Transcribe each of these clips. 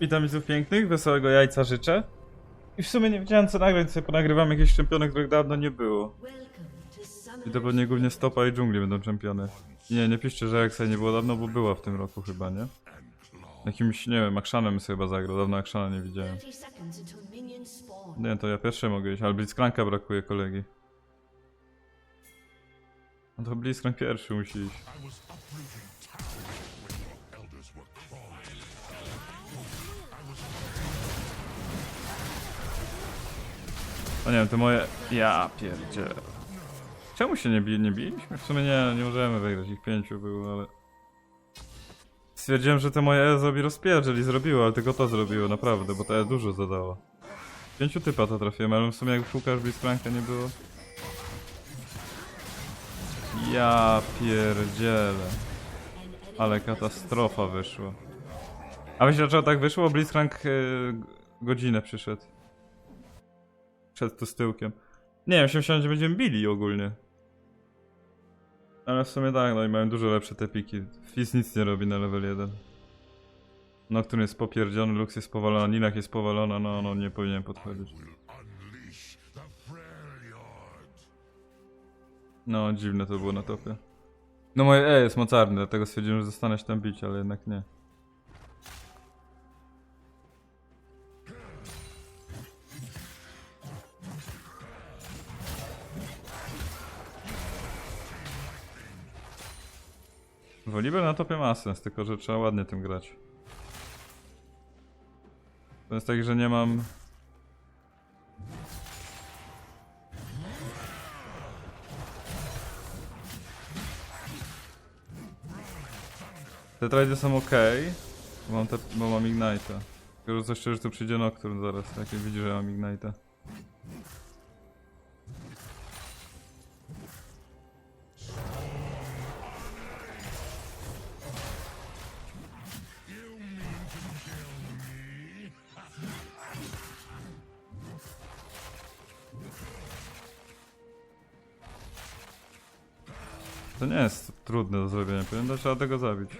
Witam widzów pięknych, wesołego jajca życzę. I w sumie nie wiedziałem co nagrać, sobie ponagrywam jakieś czempiony, których dawno nie było. I to pewnie głównie stopa i dżungli będą czempiony. Nie, nie piszcie, że Eksa nie było dawno, bo była w tym roku chyba, nie? Jakimś, nie wiem, Akshanem sobie chyba zagrał, dawno Akshana nie widziałem. 30 seconds until minions spawn. Nie, to ja pierwszy mogę iść, ale Blitzcranka brakuje kolegi. No to Blitzcrank pierwszy musi iść. No nie wiem, to moje... Ja pierdzielę. Czemu się nie, bi nie biliśmy? W sumie nie, nie możemy wygrać, ich pięciu było, ale... Stwierdziłem, że to moje E zrobi rozpierdziel zrobiło, ale tylko to zrobiło, naprawdę, bo to E dużo zadało. Pięciu typa to trafiłem, ale w sumie jak Łukasz Blitzcranka nie było. Ja pierdzielę. Ale katastrofa wyszła. A myślisz, dlaczego tak wyszło? Blitzcrank yy, godzinę przyszedł. Przed tu z tyłkiem. Nie wiem, się myślałem, że będziemy bili ogólnie. Ale w sumie tak, no i mają dużo lepsze te piki. Fizz nic nie robi na level 1. Nocturne jest popierdziony, Lux jest powalona, Nilach jest powalona, no, no nie powinien podchodzić. No, dziwne to było na topie. No moje E jest mocarne, dlatego stwierdziłem, że zostanę się tam bić, ale jednak nie. Woliber na topie ma sens, tylko że trzeba ładnie tym grać. To jest tak, że nie mam... Te trady są ok, bo mam, te, mam Ignite'a. Tylko, że coś że tu przyjdzie Nocturne zaraz, jak widzi, że mam Ignite'a. To nie jest trudne do zrobienia, powiem, trzeba tego zabić.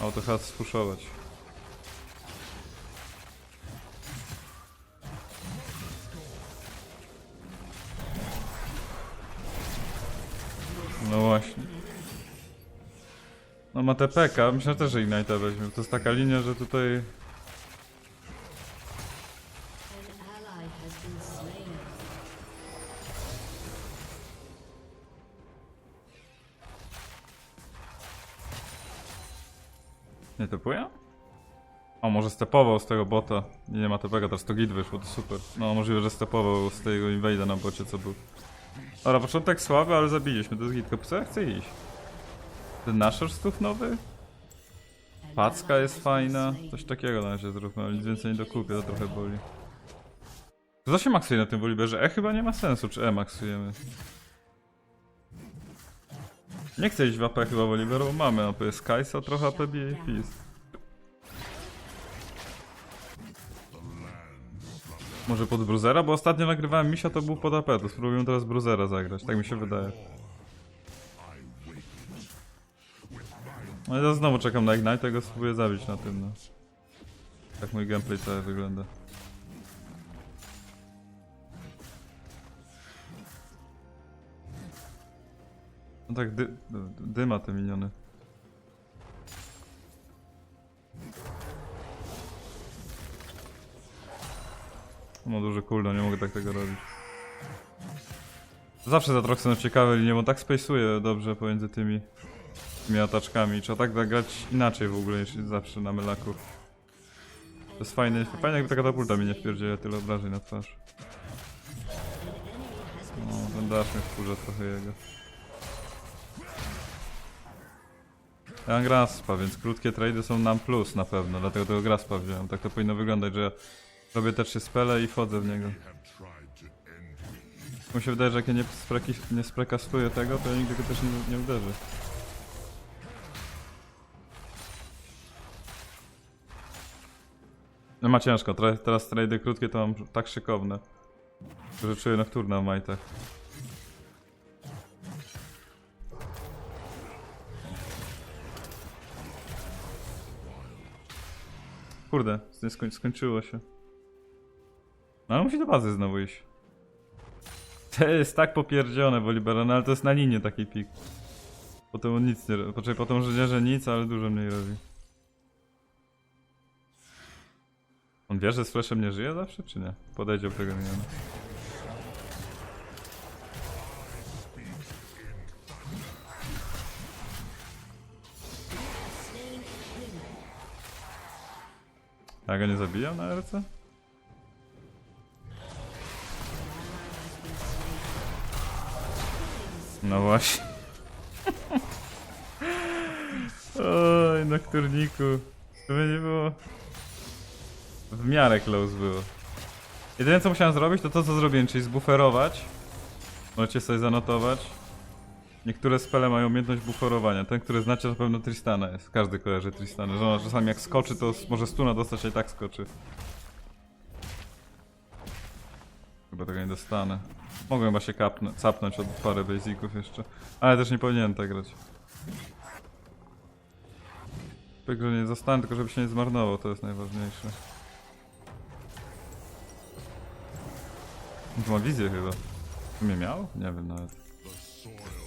Auto chyba spuszować. No właśnie. No ma TPK, myślę też, że Ignite'a weźmie. To jest taka linia, że tutaj... stepował z tego bota. Nie, nie ma TPK, teraz to git wyszło, to super. No, możliwe, że stepował z tego invade'a na bocie, co był. Dobra, początek słaby, ale zabiliśmy, to jest git. Tylko co ja chcę iść? Ten Nashorstów nowy? Packa jest fajna. Coś takiego na razie zróbmy, ale nic więcej nie dokupię, to trochę boli. Co się maksuje na tym Woliberze? E chyba nie ma sensu, czy E maksujemy. Nie chcę iść w AP chyba Woliberu, bo mamy AP. Jest trochę AP bije i Fizz. Może pod Bruzera? Bo ostatnio nagrywałem Misia, to był pod AP, to spróbujemy teraz Bruzera zagrać, tak mi się wydaje. No ja znowu czekam na Ignite, go spróbuję zabić na tym, no. Tak mój gameplay cały wygląda. No tak, dy, dyma te miniony. Ma duży cooldown, nie mogę tak tego robić. Zawsze za trochę są ciekawe linie, bo tak space'uje dobrze pomiędzy tymi, tymi ataczkami. Trzeba tak zagrać inaczej w ogóle niż zawsze na melaku. To jest fajne, fajnie jakby ta katapulta mi nie wpierdziela tyle obrażeń na twarz. No, ten dash mnie wkurza trochę jego. Ja mam graspa, więc krótkie trady są nam plus na pewno, dlatego tego graspa wziąłem. Tak to powinno wyglądać, że robię te trzy spele i wchodzę w niego. Mi się wydaje, że jak ja nie, spreki, nie sprekastuję tego, to ja nigdy go też nie, nie uderzy. No ma ciężko, tra- teraz trady krótkie to mam tak szykowne, że czuję nocturna w majtach. Kurde, skoń skończyło się. No ale musi do bazy znowu iść. To jest tak popierdzione, Volibear, no ale to jest na linie taki pik. Potem on nic nie robi. Poczekaj, potem że nic, ale dużo mniej robi. On wie, że z flashem nie żyje zawsze, czy nie? Podejdzie do tego miniona. Go nie zabijam na RC? No właśnie. Oj, nocturniku. To by nie było. W miarę close było. Jedyne co musiałem zrobić to to co zrobiłem, czyli zbuferować. Możecie sobie zanotować. Niektóre spele mają umiejętność buferowania. Ten, który znacie na pewno Tristana jest. Każdy kojarzy Tristana, że ona czasami jak skoczy to może stuna dostać, a i tak skoczy. Chyba tego nie dostanę. Mogłem chyba się kapnę, capnąć od parę basiców jeszcze. Ale też nie powinienem tak grać. Pyk, że nie zostanę, tylko żeby się nie zmarnował, to jest najważniejsze. Ma wizję chyba. Tu mnie miał? Nie wiem nawet.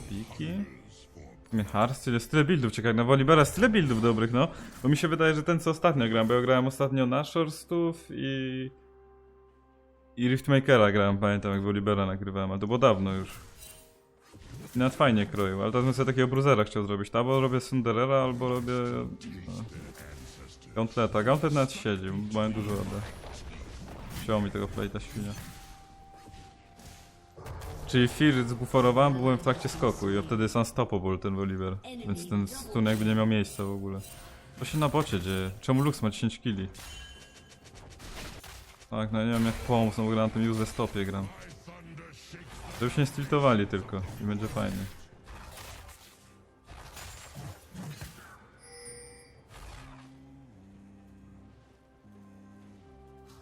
Piki? Hearthstone jest tyle buildów, ciekawe, na Wolibera jest tyle buildów dobrych, no. Bo mi się wydaje, że ten co ostatnio grałem, bo ja grałem ostatnio na Shorstów i... I Riftmakera grałem, pamiętam jak Wolibera nagrywałem, ale to było dawno już. I nawet fajnie kroił, ale teraz bym sobie takiego bruzera chciał zrobić, to albo robię Sunderera, albo robię... No, Gauntleta, Gauntlet nawet siedzi, bo mają dużo radę. Wziął mi tego plejta świnia. Czyli Fear zbuforowałem, bo byłem w trakcie skoku i wtedy jest unstoppable ten Oliver. Więc ten stun jakby nie miał miejsca w ogóle. Co się na bocie dzieje? Czemu Lux ma 10 killi? Tak, no nie wiem jak pomóc, no bo gram na tym useless stopie gram. Żeby się nie stiltowali tylko i będzie fajnie.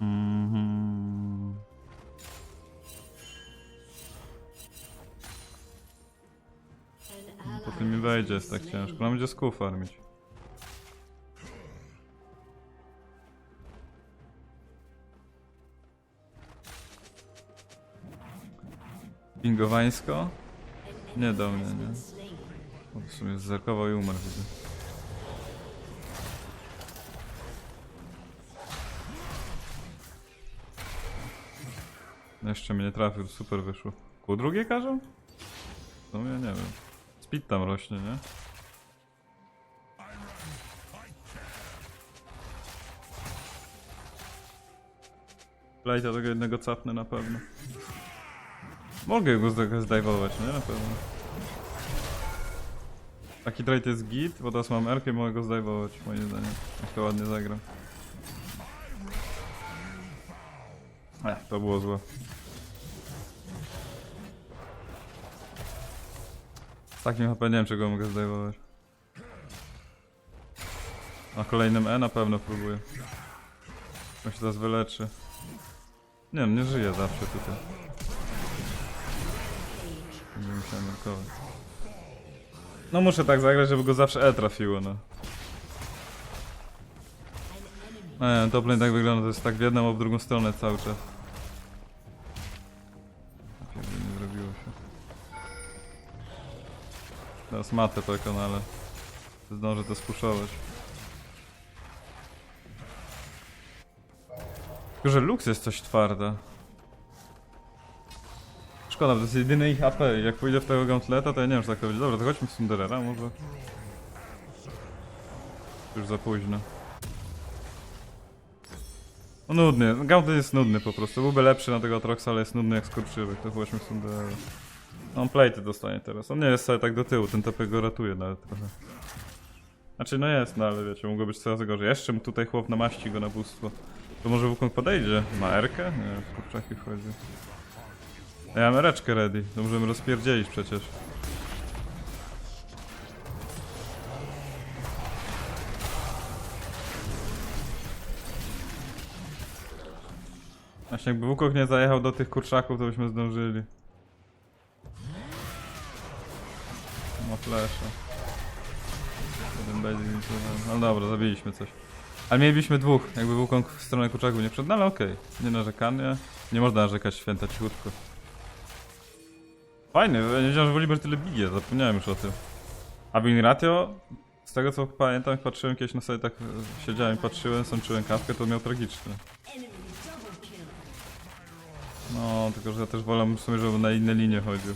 Mhm. An ally Potem mi has wejdzie, jest tak ciężko. Nam będzie farmić. Pingowańsko? Nie do mnie, nie. O, w sumie zerkował i umarł widzę. No Jeszcze mnie nie trafił, super wyszło. Ku drugie każą? W sumie nie wiem. Speed tam rośnie, nie? Plejta tego jednego capnę na pewno. Mogę go zda- zdajwować, nie? Na pewno. Taki trade jest git, bo teraz mam Erkę i mogę go zdajwować, moim zdaniem. Jak to ładnie zagram. Ech, to było złe. Z takim HP nie wiem czego mogę zdejmować. Na kolejnym E na pewno próbuję. On się teraz wyleczy. Nie nie żyje zawsze tutaj. Markować. No muszę tak zagrać, żeby go zawsze E trafiło, no. Nie, top lane tak wygląda, to jest tak w jedną, a w drugą stronę cały czas. Pierdolę, nie zrobiło się. Teraz matę taką, ale zdążę to spuszować. Tylko, że Lux jest coś twarda. Szkoda, to jest jedyny ich AP. Jak pójdę w tego gauntleta, to ja nie wiem, czy tak to będzie. Dobra, to chodźmy w Sunderera może. Już za późno. No nudny, Gauntlet jest nudny po prostu. Byłby lepszy na tego Atroxa, ale jest nudny jak skurczywy. To chodźmy w Sunderera. No, On plejty dostanie teraz. On nie jest sobie tak do tyłu, ten TP go ratuje nawet trochę. Znaczy no jest, no ale wiecie, mogło być coraz gorzej. Jeszcze mu tutaj chłop namaści go na bóstwo. To może Wukong podejdzie? Ma Erkę? Nie, w kurczaki wchodzi. Ja mam reczkę ready, to możemy rozpierdzielić przecież. Właśnie jakby Wukong nie zajechał do tych kurczaków, to byśmy zdążyli. Ma mi tu- No dobra, zabiliśmy coś. Ale mielibyśmy dwóch, jakby Wukong w stronę kurczaku nie wszedł, no ale okej. Nie narzekanie. Nie można narzekać święta cichutko. Fajny, nie wiedziałem, że Woliber tyle bije, zapomniałem już o tym. A Win Ratio, z tego co pamiętam, patrzyłem kiedyś na sobie tak siedziałem i patrzyłem, sączyłem kawkę, to miał tragiczny. No, tylko że ja też wolę w sumie, żeby na inne linie chodził.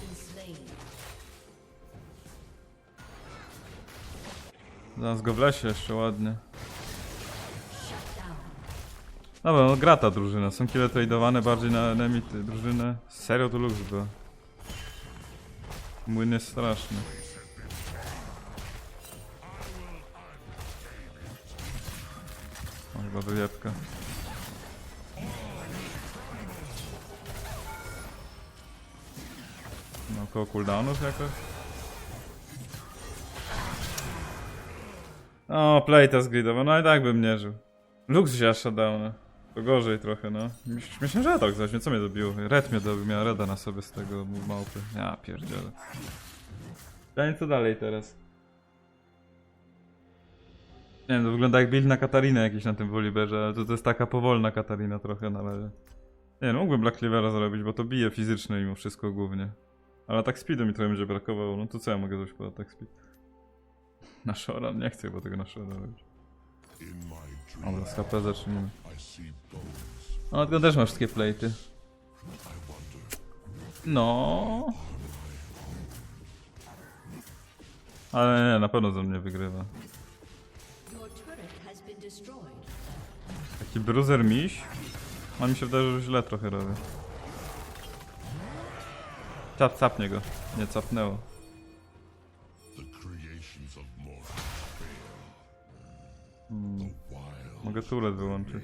Zaraz go w lesie jeszcze ładnie. Dobra, no gra ta drużyna. Są kile tradowane bardziej na enemy drużynę. Serio to lux była. Młyn jest straszny. O, chyba wyjebka. No, koło cooldownów jakoś? O, playtest zgridował, no i tak bym nie żył. Lux wzięła shutdowna. To gorzej trochę, no. Myśl- Myślę, że tak zaś, co mnie dobiło? Red mnie dobił, miała Reda na sobie z tego małpy. Ja pierdzielę. Pytanie co dalej teraz? Nie wiem, to wygląda jak build na Katarinę jakiś na tym Woliberze, ale to, to jest taka powolna Katarina trochę na razie. Nie no, mógłbym Black Cleavera zrobić, bo to bije fizyczne mimo wszystko głównie. Ale tak speedu mi trochę będzie brakowało, no to co ja mogę zrobić po tak speed? Na Shora? Nie chcę chyba tego na Shora robić. Dobra, z HP zacznijmy. No, tylko też masz wszystkie platy. No. Ale nie, na pewno ze mnie wygrywa. Taki bruiser miś. A mi się wydaje, że źle trochę robię. Cap, capnie go. Nie capnęło. Mogę turret wyłączyć.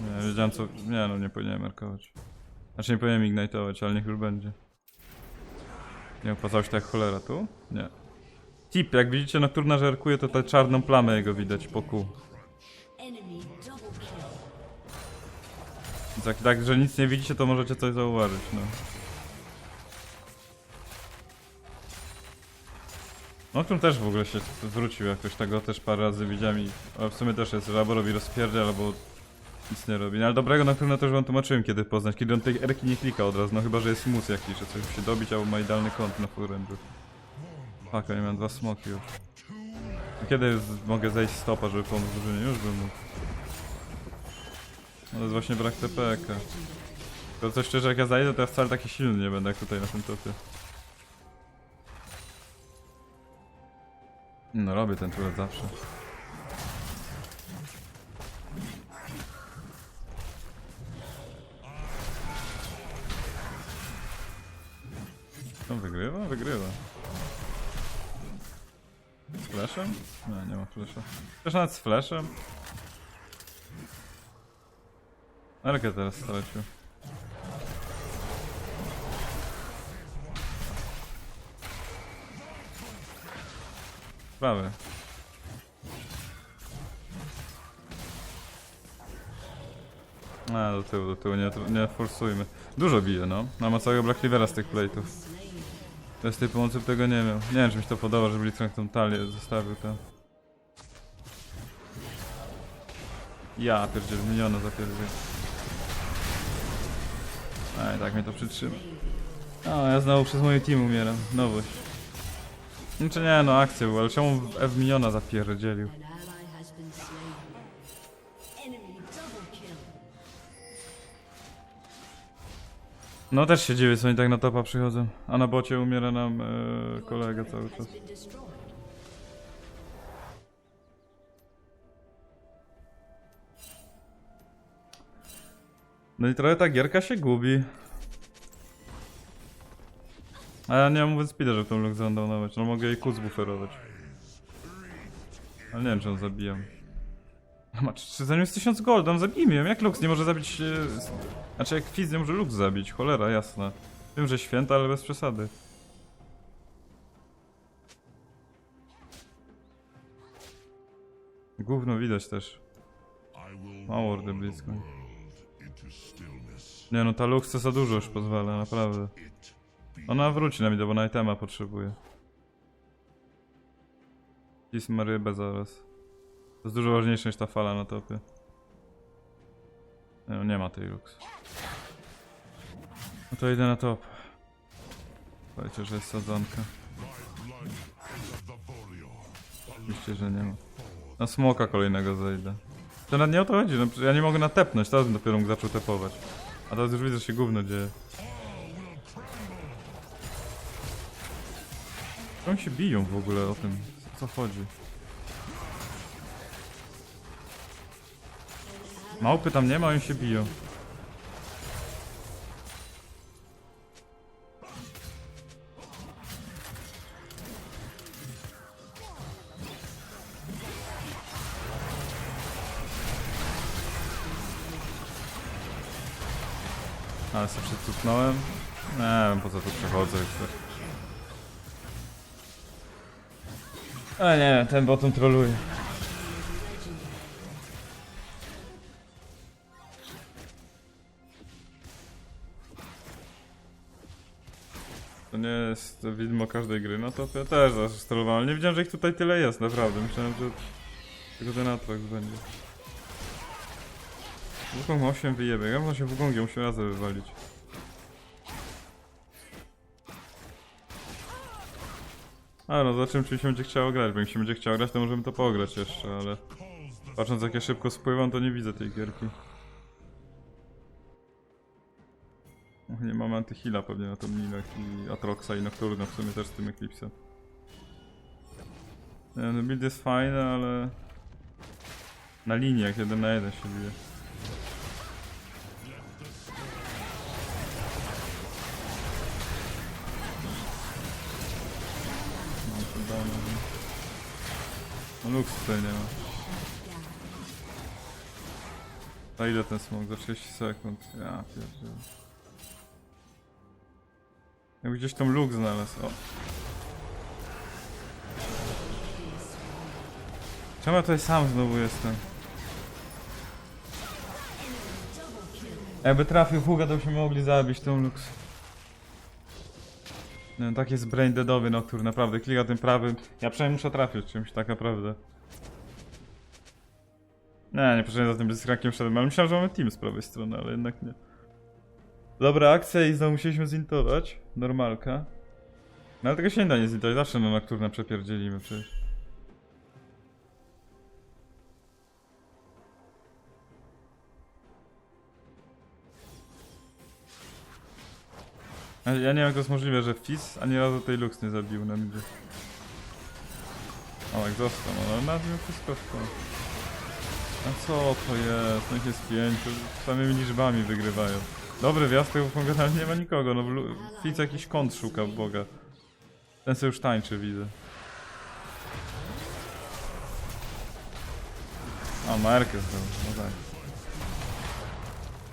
Nie, wiedziałem co... Nie no, nie powinienem markować. Znaczy nie powinienem ignite'ować, ale niech już będzie. Nie opłacało się tak cholera tu? Nie. Tip, jak widzicie, Nocturna żerkuje, to tę czarną plamę jego widać po kół. Jak tak, że nic nie widzicie, to możecie coś zauważyć, no. Nocturne też w ogóle się zwrócił jakoś, tego też parę razy widziałem i... Ale w sumie też jest, że albo robi rozpierdziel, albo nic nie robi. No, ale dobrego Nocturna też wam tłumaczyłem kiedy poznać, kiedy on tej erki nie klika od razu, no chyba, że jest mus jakiś, że coś musi dobić, albo ma idealny kąt na range. Fuck, ja mam dwa smoki już. A Kiedy mogę zejść stopa, żeby pomóc drużynie? Już bym mógł. No to jest właśnie brak TPK. To coś szczerze, jak ja zajdę, to ja wcale taki silny nie będę jak tutaj na tym topie. No robię ten turret zawsze. On wygrywa? Wygrywa. Z flashem? Nie, nie ma flasha. Też nawet z flashem? Arkę teraz stracił. Prawy. A, do tyłu, do tyłu, nie, nie forsujmy. Dużo bije, no. Mam całego Black Cleavera z tych plate'ów. Bez tej pomocy tego nie miał. Nie wiem, czy mi się to podoba, żeby Blitzcrank tą talię zostawił tam. Ja pierdziel, miniona zapierdziel. A i tak mnie to przytrzyma. O, ja znowu przez moje team umieram. Nowość. Znaczy nie, no akcja była, ale czemu F miniona zapierdzielił? No też się dziwię, co oni tak na topa przychodzą. A na bocie umiera nam e, kolega cały czas. No i trochę ta gierka się gubi. A ja nie mam mówić speeda, żeby tą Lux zrandownować. No mogę jej kut zbuferować. Ale nie wiem, czy on zabijam. Ma za nim jest 1000 gold, on zabijmy ją. Jak Lux nie może zabić... E, znaczy jak Fizz nie może Lux zabić, cholera, jasna. Wiem, że święta, ale bez przesady. Gówno widać też. Mało ordy blisko. Nie no, ta Lux to za dużo już pozwala, naprawdę. Ona wróci na mnie, bo na itema potrzebuje. Fizz ma rybę zaraz. To jest dużo ważniejsze niż ta fala na topie. No nie ma tej Lux. No to idę na top. Słuchajcie, że jest sadzonka. Oczywiście, że nie ma. Na smoka kolejnego zejdę. To nawet nie o to chodzi, no, ja nie mogę natepnąć, teraz bym dopiero mógł zaczął tepować. A teraz już widzę, że się gówno dzieje. Oni się biją w ogóle o tym? Co chodzi? Małpy tam nie ma, oni się biją. Ale sobie przetupnąłem. Nie wiem po co tu przechodzę jeszcze. A nie, ten bottom troluje. To nie jest widmo każdej gry, no to ja też zawsze. Nie wiedziałem, że ich tutaj tyle jest, naprawdę. Myślałem, że tylko ten Atrox będzie. Wukong 8 wyjebie, ja bym się Wukongiem musiał razem wywalić. A no, zobaczymy czy mi się będzie chciało grać, bo jak mi się będzie chciało grać, to możemy to pograć jeszcze, ale... Patrząc jak ja szybko spływam, to nie widzę tej gierki. Nie mam antyhila pewnie na tą minę i Atroxa i Nocturna w sumie też z tym Eclipsem. Nie, no build jest fajny, ale... Na liniach jeden na jeden się bije. Lux tutaj nie ma. A ile ten smok? Za 30 sekund. Ja pierdzielę. Jakby gdzieś tą luk znalazł. O. Czemu ja tutaj sam znowu jestem? Jakby trafił Huga, to byśmy mogli zabić tą Lux. No, tak jest brain deadowy Noctur, naprawdę. Klika tym prawym. Ja przynajmniej muszę trafić czymś, tak naprawdę. Nie, nie poszedłem za tym bezkrakiem szedłem, ale myślałem, że mamy team z prawej strony, ale jednak nie. Dobra akcja i znowu musieliśmy zintować. Normalka. No ale tego się nie da nie zintować, zawsze na Nocturne przepierdzielimy przecież. Ja nie wiem jak to jest możliwe, że Fizz ani razu tej Lux nie zabił na mnie. O, jak został, no ale na nim wszystko. A co to jest? No ich jest pięciu, samymi liczbami wygrywają. Dobry wjazd tego Fongana nie ma nikogo, no Fizz jakiś kąt szuka Boga. Ten sobie już tańczy, widzę. A, ma Erkę znowu, no tak.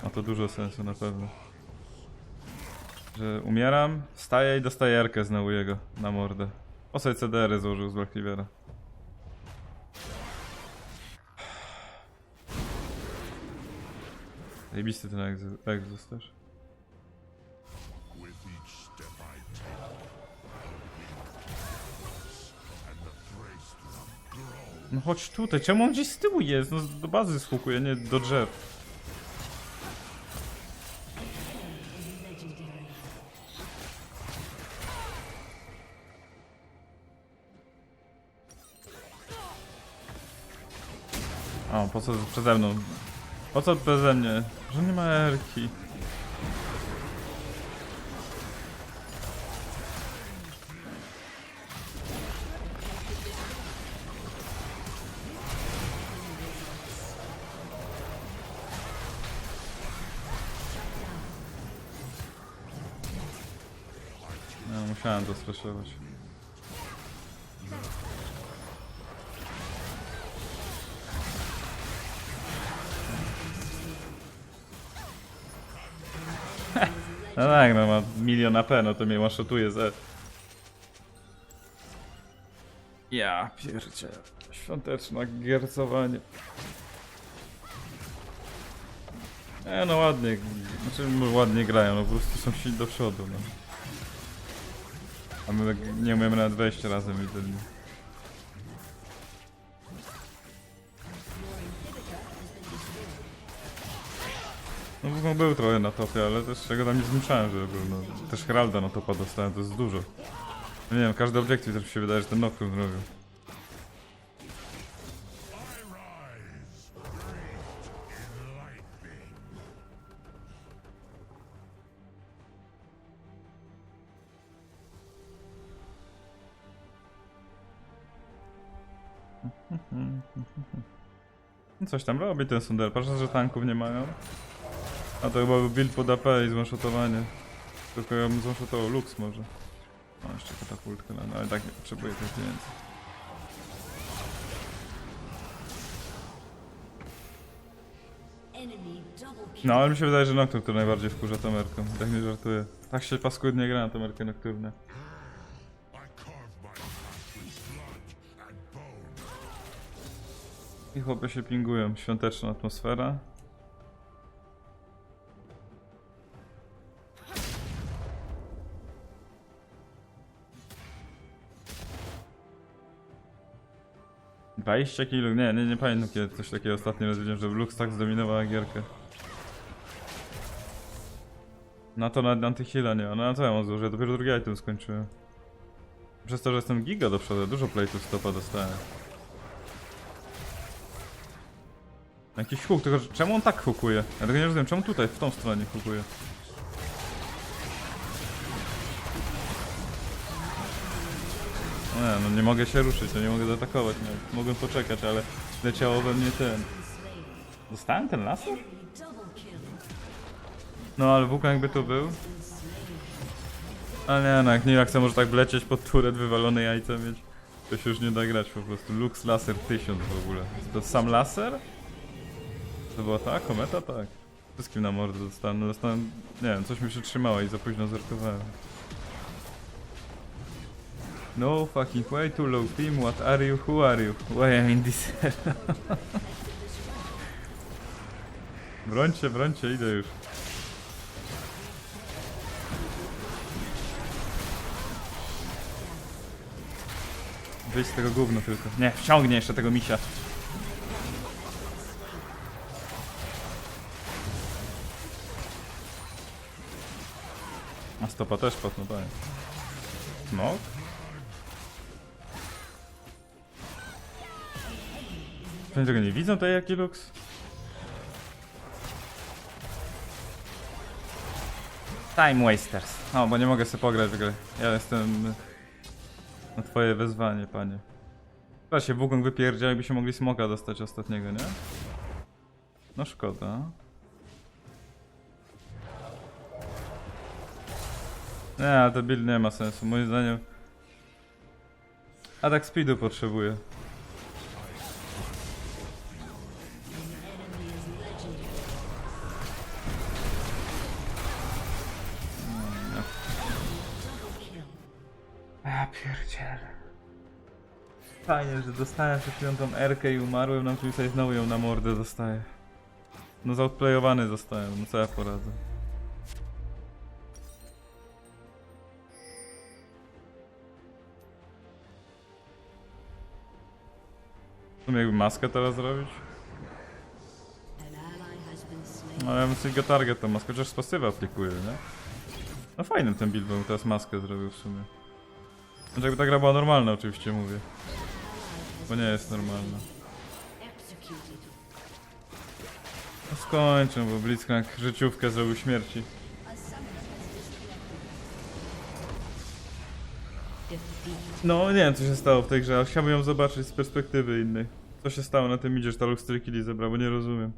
Ma to dużo sensu na pewno. Że umieram, wstaję i dostaję Erkę znowu jego na mordę. O sobie CDR-y złożył z Black Rivera. Zajebisty ten egz- Exus też. No chodź tutaj, czemu on gdzieś z tyłu jest? No do bazy schukuje, nie do drzew. O, po co przede mną? Po co beze mnie? Że nie ma Erki. No, musiałem to straszować. Tak, no ma milion AP, no to mnie one-shotuje z E. Ja pierdzie. Świąteczne giercowanie. E, no ładnie, znaczy no, ładnie grają, no po prostu są silni do przodu, no. A my nie umiemy nawet wejść razem i ten... Był trochę na topie, ale też czego tam nie zmuszałem, żeby był. No. Też Heralda na topa dostałem, to jest dużo. No nie wiem, każdy obiektyw też mi się wydaje, że ten Nocturne zrobił. Coś tam robi ten Sunder, patrzę, że tanków nie mają. A to chyba był build pod AP i zwanshotowanie. Tylko ja bym zwanshotował Lux może. O, jeszcze katapultkę, no ale tak nie potrzebuję tych pieniędzy. No ale mi się wydaje, że Nocturne to najbardziej wkurza tą merką. Tak nie żartuję. Tak się paskudnie gra na tą merkę Nocturne. I chłopy się pingują. Świąteczna atmosfera. Dwadzieścia kilo, nie, nie, nie pamiętam kiedy coś takiego ostatnio raz widziałem, żeby Lux tak zdominowała gierkę. Na to na antyhila nie ma, no a co ja mam złożyć? Ja dopiero drugi item skończyłem. Przez to, że jestem giga do przodu, dużo playtów stopa dostałem. Jakiś huk, tylko że czemu on tak hukuje? Ja tego nie rozumiem, czemu tutaj, w tą stronę hukuje? Nie, no nie mogę się ruszyć, no nie mogę zaatakować, no, mogłem poczekać, ale leciało we mnie ten... Dostałem ten laser? No ale Wukong jakby tu był. Ale nie no, jak chce może tak wlecieć pod turet wywalone jajca mieć. To się już nie da grać po prostu. Lux Laser 1000 w ogóle. To sam laser? To była ta kometa? Tak. Wszystkim na mordę dostałem. No dostałem, nie wiem, coś mi się trzymało i za późno zerkowałem. No fucking way too low team, what are you, who are you? Why I'm in this Brońcie, brońcie, idę już. Wyjść z tego gówno tylko. Nie, wciągnie jeszcze tego misia. A stopa też padł, no. Smok? Oni tego nie widzą, tej jaki luks? Time wasters. No, bo nie mogę sobie pograć w grę. Ja jestem na twoje wezwanie, panie. Teraz się Wukong wypierdział, jakby się mogli smoka dostać ostatniego, nie? No szkoda. Nie, to build nie ma sensu, moim zdaniem. Atak speedu potrzebuje. Fajnie, że dostałem przed chwilą tą Erkę i umarłem, nam tu tutaj znowu ją na mordę dostaję. No zautplayowany zostałem, no co ja poradzę. W sumie jakby maskę teraz zrobić? No ja bym sobie go target tą maskę, chociaż z pasywa aplikuje, nie? No fajny ten build, bym teraz maskę zrobił w sumie. Znaczy jakby ta gra była normalna oczywiście mówię, bo nie jest normalna. Executed. No skończę, bo Blitzcrank życiówkę zrobił śmierci. No nie wiem co się stało w tej grze, ale chciałbym ją zobaczyć z perspektywy innej. Co się stało na tym idzie, że ta Lux 4 killi zebrał, bo nie rozumiem.